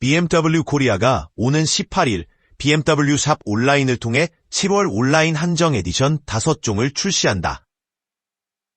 BMW 코리아가 오는 18일 BMW 샵 온라인을 통해 7월 온라인 한정 에디션 5종을 출시한다.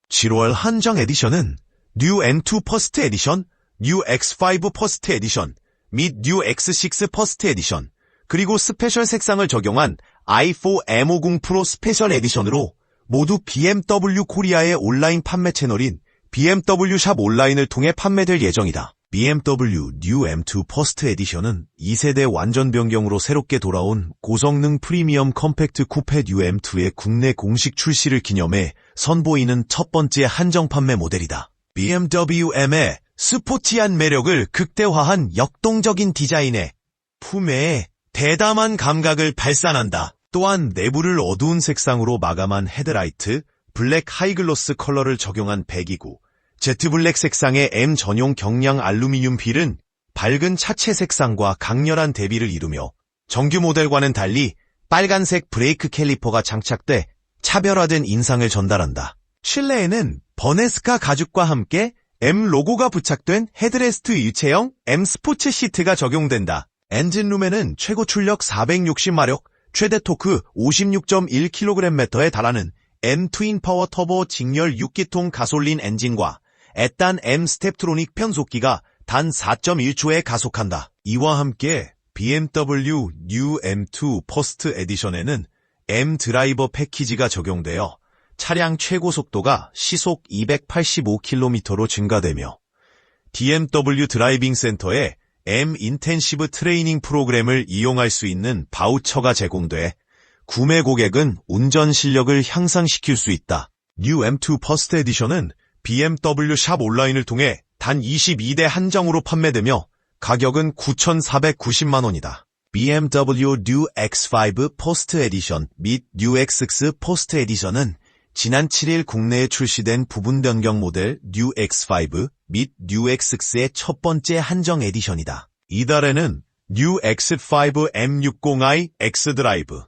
7월 한정 에디션은 뉴 M2 퍼스트 에디션, 뉴 X5 퍼스트 에디션, 및 뉴 X6 퍼스트 에디션, 그리고 스페셜 색상을 적용한 i4 M50 프로 스페셜 에디션으로 모두 BMW 코리아의 온라인 판매 채널인 BMW 샵 온라인을 통해 판매될 예정이다. BMW 뉴 M2 퍼스트 에디션은 2세대 완전 변경으로 새롭게 돌아온 고성능 프리미엄 컴팩트 쿠페 뉴 M2의 국내 공식 출시를 기념해 선보이는 첫 번째 한정 판매 모델이다. BMW M의 스포티한 매력을 극대화한 역동적인 디자인에 품에 대담한 감각을 발산한다. 또한 내부를 어두운 색상으로 마감한 헤드라이트, 블랙 하이글로스 컬러를 적용한 배기구, 제트 블랙 색상의 M 전용 경량 알루미늄 휠은 밝은 차체 색상과 강렬한 대비를 이루며 정규 모델과는 달리 빨간색 브레이크 캘리퍼가 장착돼 차별화된 인상을 전달한다. 실내에는 버네스카 가죽과 함께 M 로고가 부착된 헤드레스트 일체형 M 스포츠 시트가 적용된다. 엔진룸에는 최고 출력 460마력, 최대 토크 56.1kgm에 달하는 M 트윈 파워 터보 직렬 6기통 가솔린 엔진과 애딴 M 스텝트로닉 변속기가 단 4.1초에 가속한다. 이와 함께 BMW New M2 퍼스트 에디션에는 M 드라이버 패키지가 적용되어 차량 최고 속도가 시속 285km로 증가되며 DMW 드라이빙 센터에 M 인텐시브 트레이닝 프로그램을 이용할 수 있는 바우처가 제공돼 구매 고객은 운전 실력을 향상시킬 수 있다. New M2 퍼스트 에디션은 BMW 샵 온라인을 통해 단 22대 한정으로 판매되며 가격은 9,490만 원이다. BMW New X5 포스트 에디션 및 New X6 포스트 에디션은 지난 7일 국내에 출시된 부분 변경 모델 New X5 및 New X6의 첫 번째 한정 에디션이다. 이달에는 New X5 M60i X 드라이브,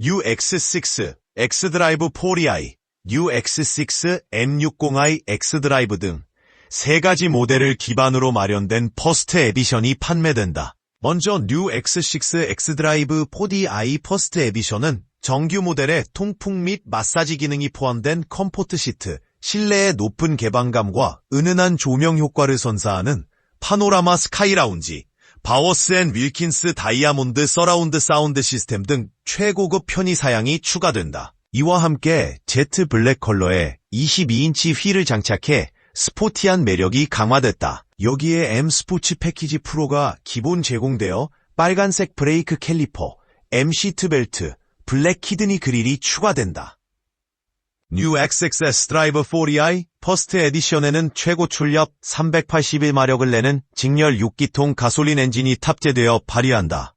New X6 X 드라이브 4i, New X6 M60i X 드라이브 등 세 가지 모델을 기반으로 마련된 퍼스트 에디션이 판매된다. 먼저 New X6 X 드라이브 4DI 퍼스트 에디션은 정규 모델의 통풍 및 마사지 기능이 포함된 컴포트 시트, 실내의 높은 개방감과 은은한 조명 효과를 선사하는 파노라마 스카이 라운지, 바워스 앤 윌킨스 다이아몬드 서라운드 사운드 시스템 등 최고급 편의 사양이 추가된다. 이와 함께 제트 블랙 컬러의 22인치 휠을 장착해 스포티한 매력이 강화됐다. 여기에 M 스포츠 패키지 프로가 기본 제공되어 빨간색 브레이크 캘리퍼, M 시트 벨트, 블랙 키드니 그릴이 추가된다. New XXS 드라이버 40i 퍼스트 에디션에는 최고 출력 381마력을 내는 직렬 6기통 가솔린 엔진이 탑재되어 발휘한다.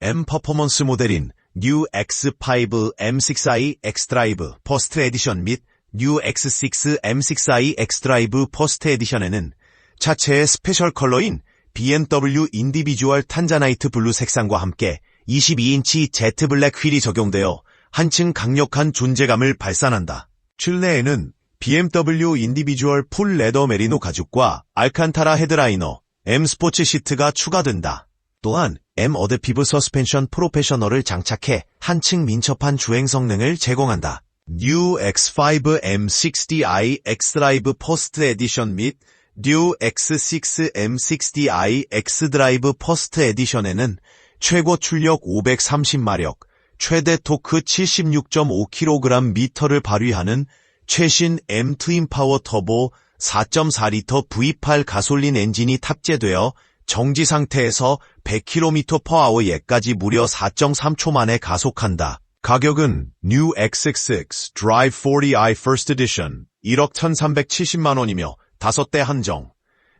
M 퍼포먼스 모델인 New X5 M6i X 드라이브 퍼스트 에디션 및 New X6 M6i X 드라이브 퍼스트 에디션에는 차체의 스페셜 컬러인 BMW 인디비주얼 탄자나이트 블루 색상과 함께 22인치 제트 블랙 휠이 적용되어 한층 강력한 존재감을 발산한다. 실내에는 BMW 인디비주얼 풀 레더 메리노 가죽과 알칸타라 헤드라이너, M 스포츠 시트가 추가된다. 또한 M 어댑티브 서스펜션 프로페셔널을 장착해 한층 민첩한 주행 성능을 제공한다. New X5 M60i X 드라이브 퍼스트 에디션 및 New X6 M60i X 드라이브 퍼스트 에디션에는 최고 출력 530마력, 최대 토크 76.5kg 미터를 발휘하는 최신 M 트윈 파워 터보 4.4리터 V8 가솔린 엔진이 탑재되어 정지 상태에서 100km/h 예까지 무려 4.3초 만에 가속한다. 가격은 New X6 Drive 40i First Edition 1억 1370만 원이며 5대 한정.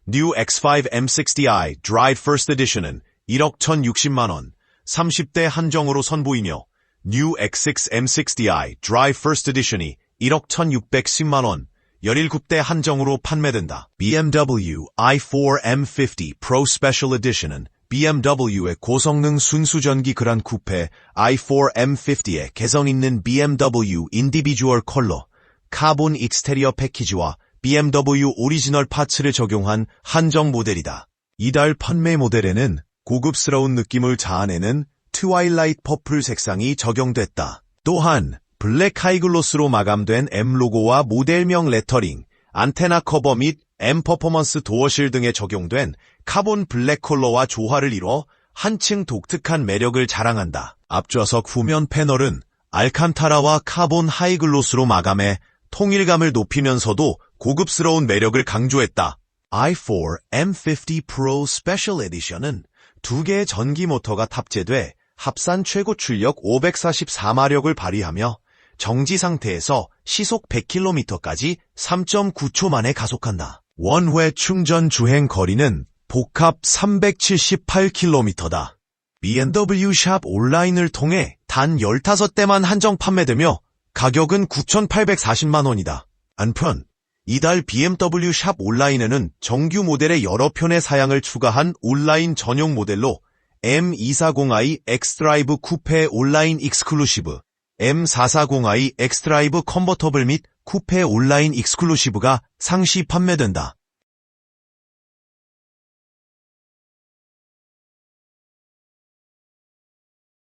New X5 M60i Drive First Edition은 1억 1060만 원, 30대 한정으로 선보이며 New X6 M60i Drive First Edition이 1억 1610만 원, 17대 한정으로 판매된다. BMW i4 M50 Pro Special Edition은 BMW의 고성능 순수전기 그란 쿠페 i4 M50에 개성 있는 BMW 인디비주얼 컬러, 카본 익스테리어 패키지와 BMW 오리지널 파츠를 적용한 한정 모델이다. 이달 판매 모델에는 고급스러운 느낌을 자아내는 트와일라이트 퍼플 색상이 적용됐다. 또한 블랙 하이글로스로 마감된 M 로고와 모델명 레터링, 안테나 커버 및 M 퍼포먼스 도어실 등에 적용된 카본 블랙 컬러와 조화를 이뤄 한층 독특한 매력을 자랑한다. 앞좌석 후면 패널은 알칸타라와 카본 하이글로스로 마감해 통일감을 높이면서도 고급스러운 매력을 강조했다. i4 M50 Pro Special Edition은 두 개의 전기 모터가 탑재돼 합산 최고 출력 544마력을 발휘하며 정지 상태에서 시속 100km까지 3.9초 만에 가속한다. 원회 충전 주행 거리는 복합 378km다. B&W 샵 온라인을 통해 단 15대만 한정 판매되며 가격은 9,840만 원이다. 한편 이달 BMW 샵 온라인에는 정규 모델의 여러 편의 사양을 추가한 온라인 전용 모델로 M240i 엑스드라이브 쿠페 온라인 익스클루시브, M440i 엑스드라이브 컨버터블 및 쿠페 온라인 익스클루시브가 상시 판매된다.